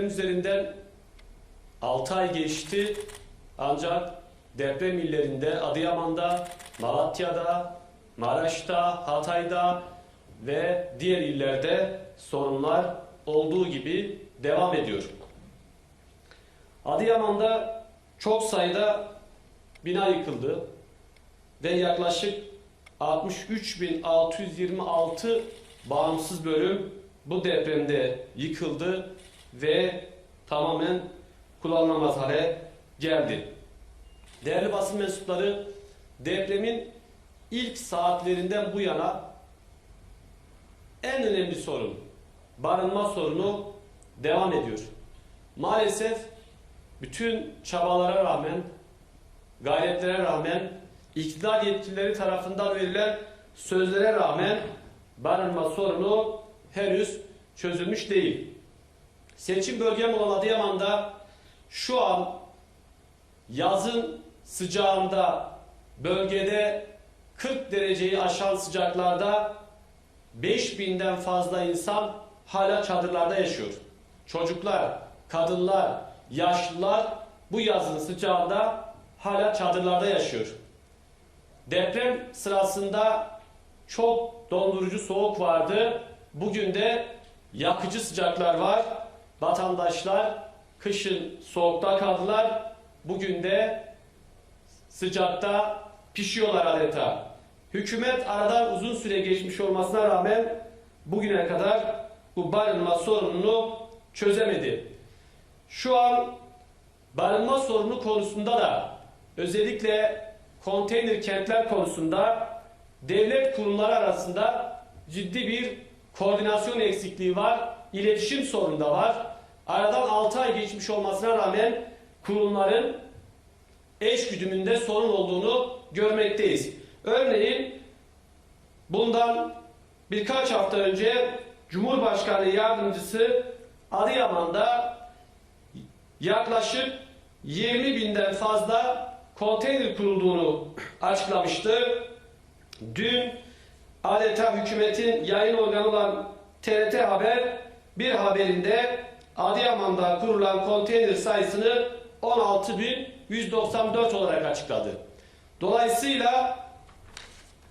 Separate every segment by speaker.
Speaker 1: depremin üzerinden 6 ay geçti ancak deprem illerinde Adıyaman'da, Malatya'da, Maraş'ta, Hatay'da ve diğer illerde sorunlar olduğu gibi devam ediyor. Adıyaman'da çok sayıda bina yıkıldı ve yaklaşık 63.626 bağımsız bölüm bu depremde yıkıldı ve tamamen kullanılamaz hale geldi. Değerli basın mensupları depremin ilk saatlerinden bu yana en önemli sorun barınma sorunu devam ediyor. Maalesef bütün çabalara rağmen, gayretlere rağmen, iktidar yetkilileri tarafından verilen sözlere rağmen barınma sorunu henüz çözülmüş değil. Seçim bölgem olan Adıyaman'da şu an yazın sıcağında bölgede 40 dereceyi aşan sıcaklarda 5000'den fazla insan hala çadırlarda yaşıyor. Çocuklar, kadınlar, yaşlılar bu yazın sıcağında hala çadırlarda yaşıyor. Deprem sırasında çok dondurucu soğuk vardı. Bugün de yakıcı sıcaklar var. Vatandaşlar kışın soğukta kaldılar. Bugün de sıcakta pişiyorlar adeta. Hükümet aradan uzun süre geçmiş olmasına rağmen bugüne kadar bu barınma sorununu çözemedi. Şu an barınma sorunu konusunda da özellikle konteyner kentler konusunda devlet kurumları arasında ciddi bir koordinasyon eksikliği var, iletişim sorunu da var. Aradan 6 ay geçmiş olmasına rağmen kurumların eş güdümünde sorun olduğunu görmekteyiz. Örneğin bundan birkaç hafta önce Cumhurbaşkanı Yardımcısı Adıyaman'da yaklaşık 20 binden fazla konteyner kurulduğunu açıklamıştı. Dün adeta hükümetin yayın organı olan TRT Haber bir haberinde Adıyaman'da kurulan konteyner sayısını 16.194 olarak açıkladı. Dolayısıyla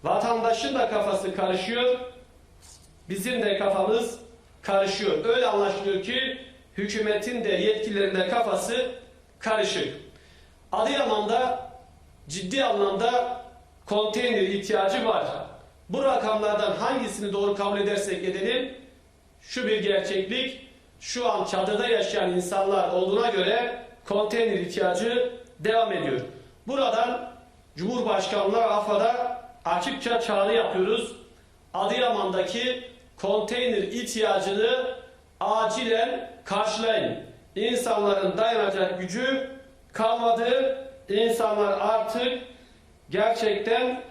Speaker 1: vatandaşın da kafası karışıyor, bizim de kafamız karışıyor. Öyle anlaşılıyor ki hükümetin de yetkililerin de kafası karışık. Adıyaman'da ciddi anlamda konteyner ihtiyacı var. Bu rakamlardan hangisini doğru kabul edersek edelim, şu bir gerçeklik, şu an çadırda yaşayan insanlar olduğuna göre konteyner ihtiyacı devam ediyor. Buradan Cumhurbaşkanlığı AFAD'a açıkça çağrı yapıyoruz. Adıyaman'daki konteyner ihtiyacını acilen karşılayın. İnsanların dayanacak gücü kalmadı. İnsanlar artık gerçekten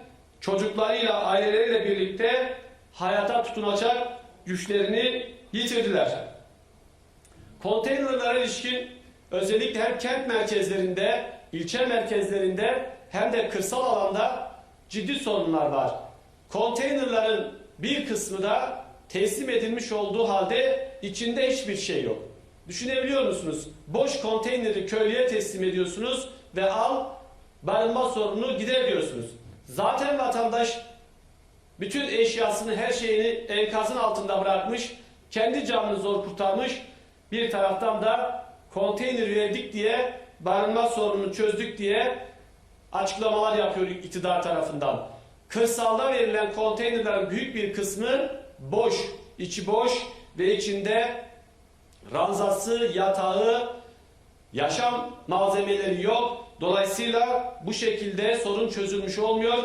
Speaker 1: çocuklarıyla, aileleriyle birlikte hayata tutunacak güçlerini yitirdiler. Konteynerlara ilişkin özellikle hem kent merkezlerinde, ilçe merkezlerinde hem de kırsal alanda ciddi sorunlar var. Konteynerların bir kısmı da teslim edilmiş olduğu halde içinde hiçbir şey yok. Düşünebiliyor musunuz? Boş konteyneri köylüye teslim ediyorsunuz ve al barınma sorununu gider diyorsunuz. Zaten vatandaş bütün eşyasını, her şeyini enkazın altında bırakmış, kendi canını zor kurtarmış. Bir taraftan da konteyner verdik diye, barınma sorununu çözdük diye açıklamalar yapıyor iktidar tarafından. Kırsalda verilen konteynerlerin büyük bir kısmı boş, içi boş ve içinde ranzası, yatağı, yaşam malzemeleri yok. Dolayısıyla bu şekilde sorun çözülmüş olmuyor.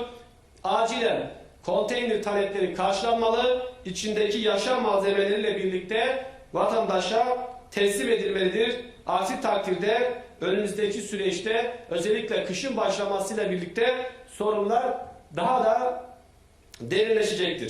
Speaker 1: Acilen konteyner talepleri karşılanmalı. İçindeki yaşam malzemeleriyle birlikte vatandaşa teslim edilmelidir. Aksi takdirde önümüzdeki süreçte özellikle kışın başlamasıyla birlikte sorunlar daha da derinleşecektir.